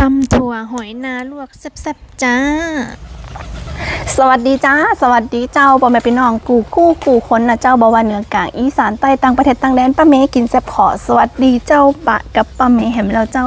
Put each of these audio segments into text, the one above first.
ตำถั่วหอยนาลวกแซ่บๆจ้า สวัสดีจ้า สวัสดีเจ้าบอแม่พี่น้องกูกู้กูคนนะเจ้าบอว่าเหนือกลางอีสานใต้ต่างประเทศต่างแดนป้าเมกินแซ่บขอสวัสดีเจ้าปะกับป้าเมแหมแล้วเจ้า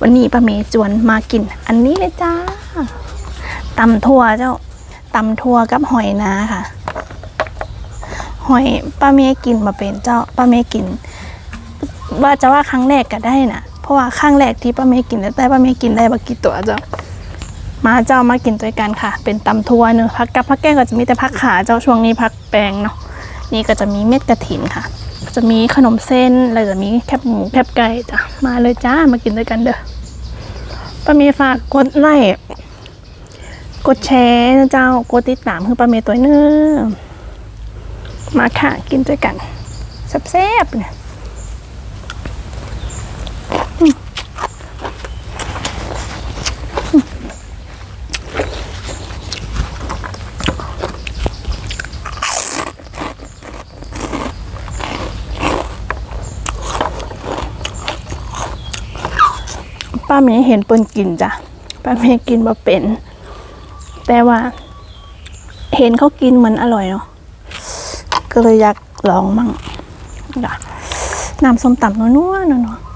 วันนี้ป้าเมจวนมากิน อันนี้เลยจ้าตำทั่วเจ้าตำทั่วกับหอยนาค่ะ หอยป้าเมกินมาเป็นเจ้าป้าเมกิน ว่าจะว่าครั้งแรกก็ได้นะ ราะว่าครั้งแรกที่ป้าเมย์กินแต่ป้าเมย์กินได้บากี่ตัวเจ้ามาเจ้ามากินด้วยกันค่ะ เป็นตำทัวเนื้อพักกับพักแก้งก็จะมีแต่พักขาเจ้าช่วงนี้พักแปลงเนาะนี่ก็จะมีเม็ดกระถินค่ะ จะมีขนมเส้นแล้วจะมีแคบหมูแคบไก่จ้ะมาเลยจ้ามากินด้วยกันเด้อป้าเมย์ฝากกดไลค์กดแชร์นะเจ้ากดติดตามคือป้าเมย์ตัวเนื้อมาค่ะกินด้วยกันแซ่บๆเนี่ย ป้าเมย์เห็นเปิ้นกินจ้ะป้าเมย์กินบ่เป็น แต่ว่า เห็นเขากินเหมือนอร่อยเนาะก็เลยอยากลองมั่งจ้ะน้ำส้มตำนัวๆนัวๆ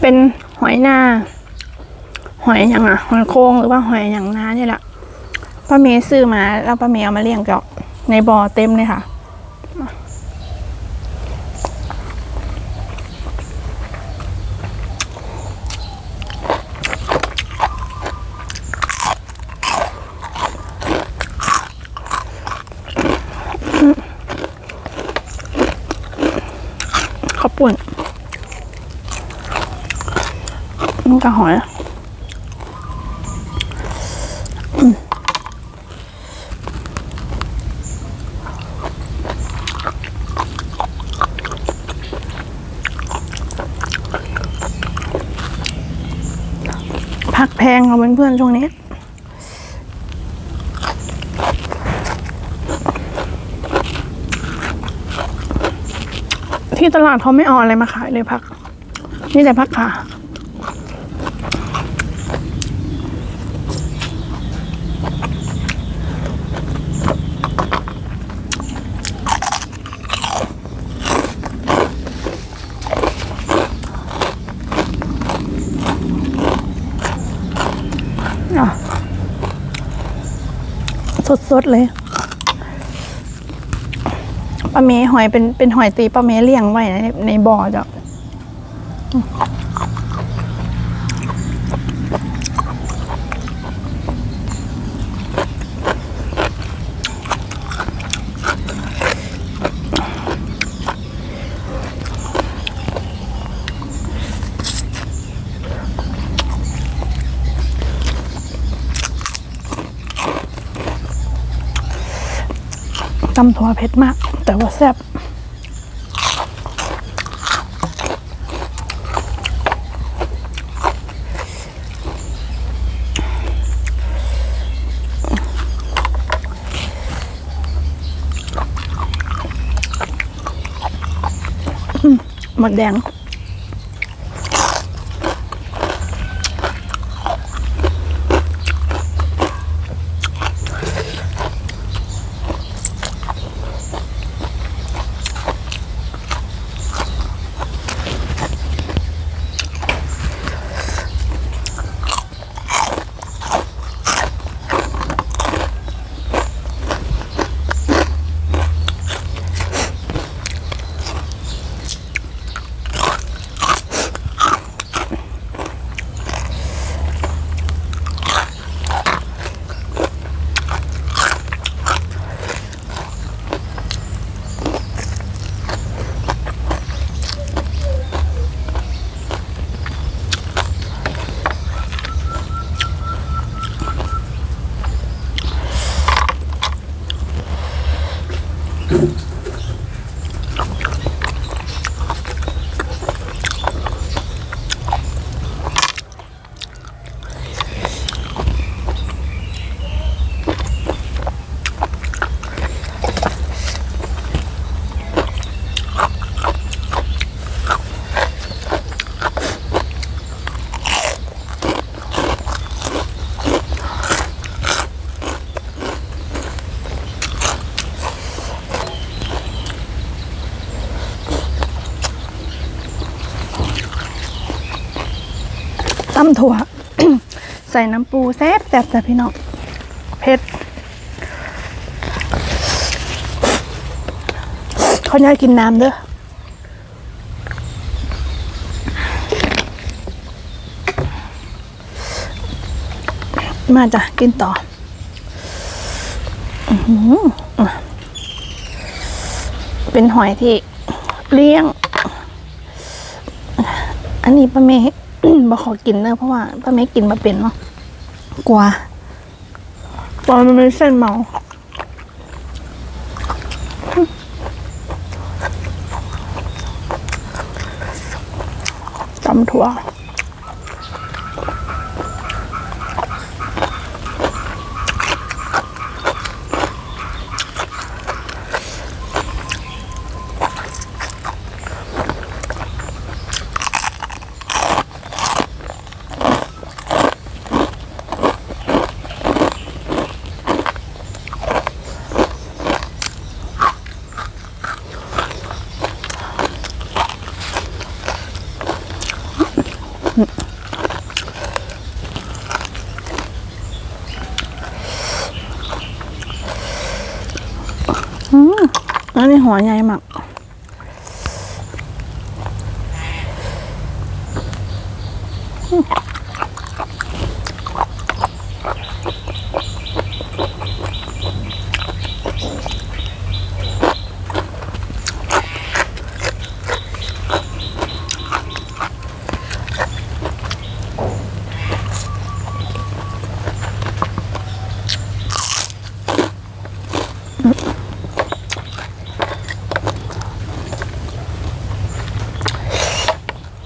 เป็นหอยนาหอยอย่างอะหอยโครงหรือว่าหอยอย่างนาเนี่ยแหละป้าเมย์ซื้อมาแล้วป้าเมย์เอามาเลี้ยงก็ในบ่อเต็มเลยค่ะ ปุ่นนี่ก็หอยผักแพงค่ะเพื่อนๆช่วงนี้ ตลาดเขาไม่เอาอะไรมาขายเลยผัก นี่แต่ผักขาอะ สดๆเลย ป้าเมย์หอยเป็นเป็นหอยตีป้าเมย์เลี้ยงไว้ในในบ่อจ้ะตำถั่วเผ็ดมาก แต่ว่าแซ่บหมดแดงำถั่ว ใส่น้ำปูแซ่บแซ่บจ้ะพี่น้องเผ็ดเขาอยากกินน้ำเด้อมาจ้ะ กินต่ออเป็นหอยที่เลี้ยง อันนี้ป้าเมย์ บ่ขอกินเนอะเพราะว่าป้าเมย์กินมาเป็นเนาะกลัวกลัวมันเป็นเส้นเมาตำถั่วอันนี้ หัวใหญ่มากอ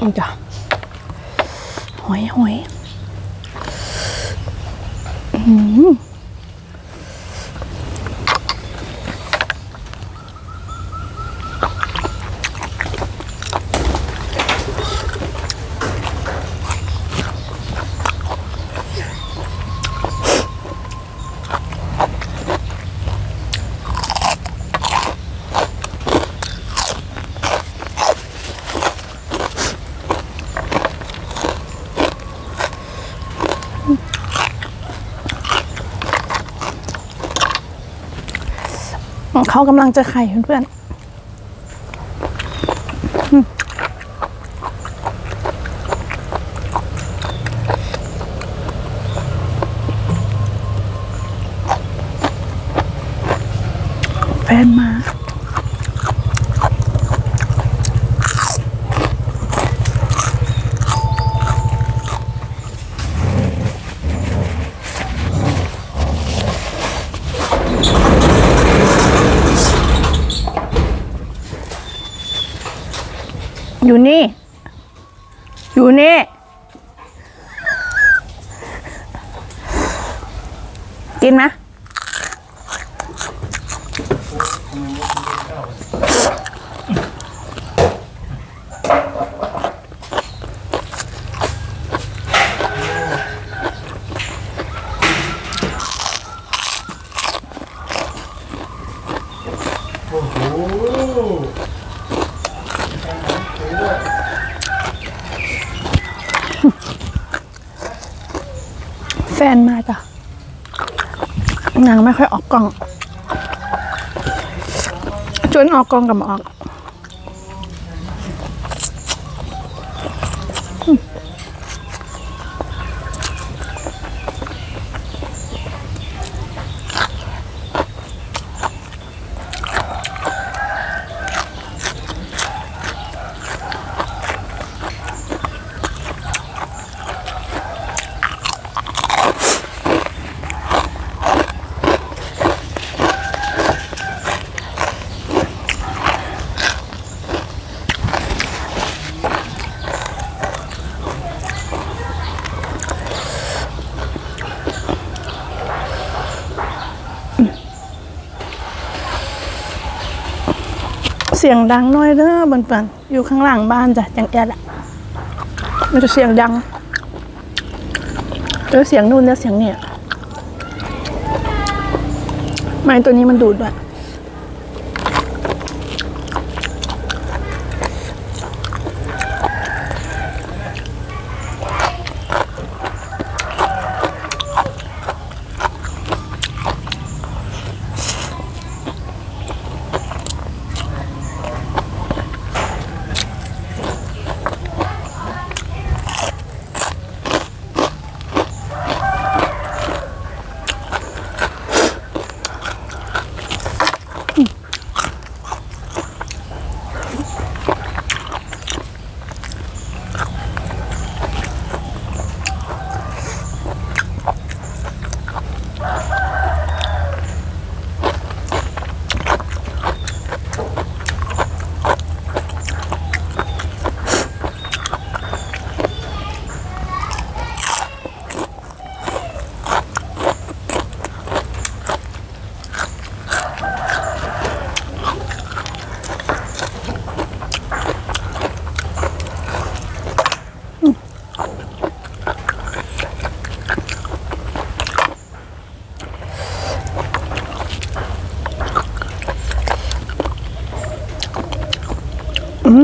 นี่จ้ะหอยหอยอืม เขากำลังจะไข่เพื่อนๆ อยู่นี่ อยู่นี่ กินไหม นมาจ้ะนางไม่ค่อยออกกล้องจนออกกล้องกับมาออก สียงดังน้อยเด้อบนเปินอยู่ข้างหลังบ้านจ้ะจังแอดอะมันจะเสียงดังแล้วเสียงนู่นแล้วเสียงเนี่ยไม้ตัวนี้มันดูดด้วย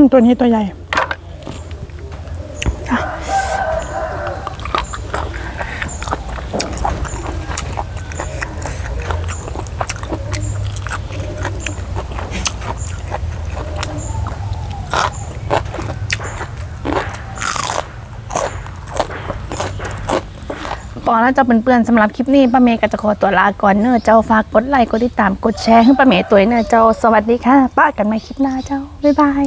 ม ตัวนี้ตัวใหญ่จ้ะก่อนแล้วจะเป็นเปื่อนๆสำหรับคลิปนี้ป้าเมย์ก็จะขอตัวลาก่อนเนอเจ้าฝากกดไลค์กดติดตามกดแชร์ให้ป้าเมย์ตัวเนอเจ้าสวัสดีค่ะ ป้ากันใหม่คลิปหน้าเจ้า บ๊ายบาย